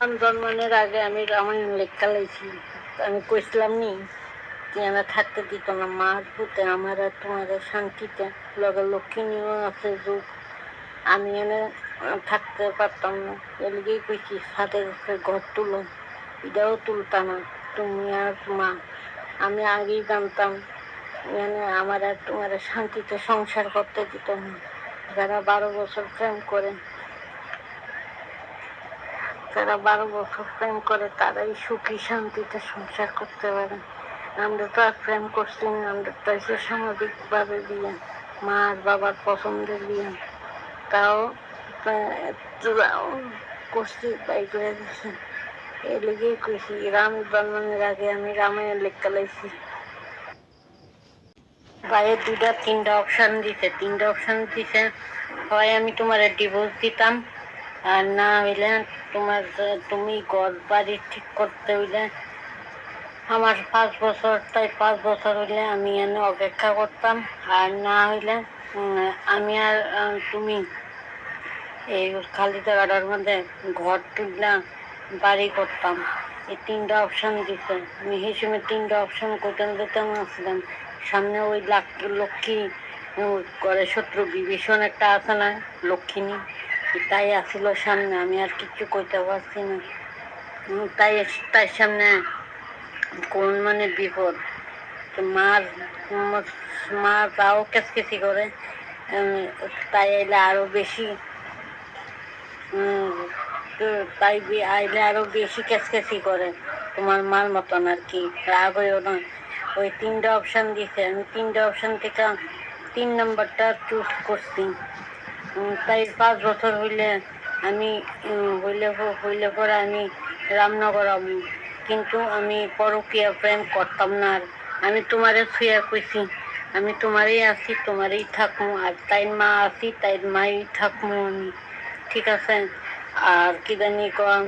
জন্মানোর আগে আমি রামায়ণ লেখা লাইছি আমি কইছিলাম নি যে আমার থাকতে দিত না মার পুতে, আমার আর তোমার শান্তিতে। লগে লক্ষ্মীও আছে যুগ। আমি এনে থাকতে পারতাম না। এলিগেই কইছি, সাথে ঘর তুলো। এটাও তুলতাম না, তুমি আর মা। আমি আগেই জানতাম মানে আমার আর তোমার শান্তিতে সংসার করতে দিত না। যারা বারো বছর প্রেম করে যারা বারো বছর প্রেম করে, তারাই সুখী শান্তিতে সংসার করতে পারে। আমরা তো আর প্রেম করছি না, আমরা তো এসে সামাজিকভাবে বিয়ে, মা আর বাবার পছন্দের বিয়ে। তাও করছি, তাই করে দিছি। এই লেগেই কইছি, রাম জন্মানোর আগে আমি রামায়ণ লেখা লাইছি বাইরে দুটা তিনটা অপশান দিছে। তিনটা অপশান দিছে, হয় আমি তোমার ডিভোর্স দিতাম, আর না হইলে তোমার তুমি ঘর বাড়ি ঠিক করতে হইলে আমার পাঁচ বছর, তাই পাঁচ বছর হইলে আমি এনে অপেক্ষা করতাম। আর না হইলে আমি আর তুমি এই খালি জায়গাটার মধ্যে ঘর তুললাম বাড়ি করতাম। এই তিনটা অপশন দিছে। আমি সেই সময় তিনটা অপশন করতাম যেতাম আসলাম সামনে ওই লাক, লক্ষ্মী করে শত্রু বিভীষণ একটা আছে না, লক্ষ্মী তাই আসিল সামনে, আমি আর কিছু কইতে পারছি না। তাই তার সামনে কোন মানে বিপদ? মার মা তাও কেসকেসি করে তাই এলে আরও বেশি তাই আইলে আরও বেশি কেসকেসি করে। তোমার মার মতন আর কি, রাগ হইও না। ওই তিনটা অপশন দিছে, আমি তিনটা অপশন থেকে তিন নম্বরটা চুজ করছি। তাই পাঁচ বছর হইলে আমি হইলে হইলে পরে আমি রামনগর কিন্তু আমি পরকীয়া প্রেম করতাম না আর। আমি তোমারে ছুঁয়া কইছি। আমি তোমারই আছি, তোমারই থাকব আর তাই মা আছি তাই মাই থাকব আমি। ঠিক আছে? আর কি জানি কম,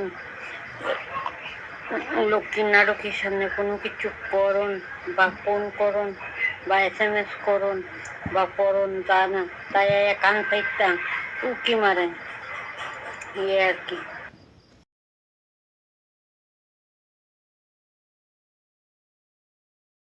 লক্ষ্মীর নাটকের সামনে কোনো কিছু করণ বা কোন করুন বা এস এম এস করুন বা পড়ুন তা না। তাই কান পাইতাম উকি মারেন ইয়ে আর কি।